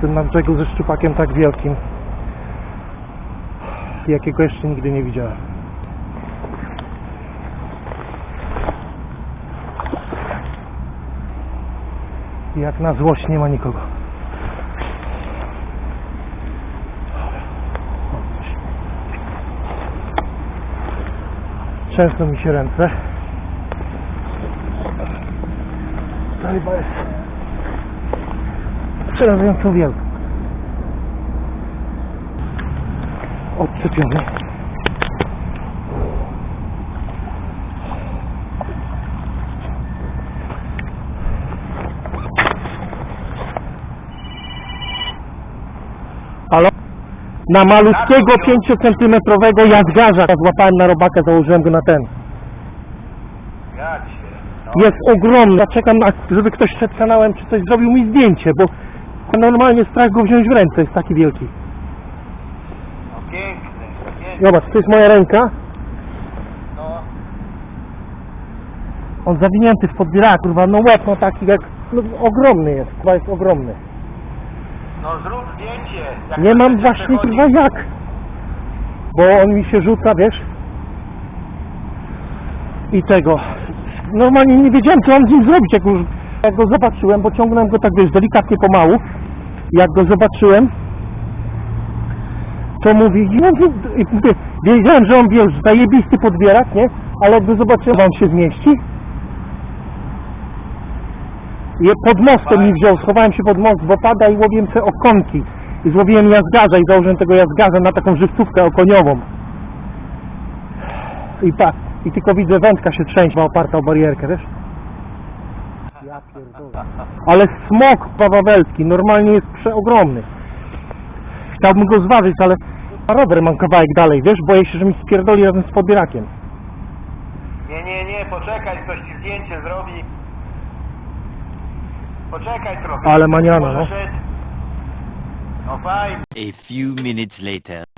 Jestem na brzegu ze szczupakiem tak wielkim, jakiego jeszcze nigdy nie widziałem. Jak na złość nie ma nikogo. Często mi się ręce. Ta ryba jest przerażająco wielka. Odczepiony. Halo? Na malutkiego 5 centymetrowego jazgarza złapałem na robaka, założyłem go na ten. Się? Jest ogromny. Ja czekam, żeby ktoś przed kanałem czy coś zrobił mi zdjęcie, bo normalnie strach go wziąć w ręce, jest taki wielki. No piękny, piękny. Zobacz, to jest moja ręka, No, on zawinięty w podbierak, kurwa, no łeb no taki jak, no ogromny jest, chyba jest ogromny. no zrób zdjęcie. jak Nie mam właśnie kurwa jak, bo on mi się rzuca, wiesz, i tego, normalnie nie wiedziałem co mam z nim zrobić, jak, już, jak go zobaczyłem, bo ciągnąłem go tak, wiesz, delikatnie pomału, jak go zobaczyłem, to mówi, mówię, i wiedziałem, że on wiesz, zajebisty podbierak, nie, ale jak go zobaczyłem, on się zmieści, je pod mostem mi wziął, schowałem się pod most, bo pada i łowiłem te okonki. I złowiłem jazgarza i założyłem tego jazgarza na taką żywcówkę okoniową. I pa, i tylko widzę wędka się trzęsie, oparta o barierkę, wiesz? Ale smok wawelski normalnie jest przeogromny. Chciałbym go zważyć, ale rower mam kawałek dalej, wiesz? Boję się, że mi spierdoli razem z podbierakiem. Nie, nie, nie, poczekaj, ktoś ci zdjęcie zrobi. Poczekaj trochę. Ale maniana, no. No fajnie. A few minutes later.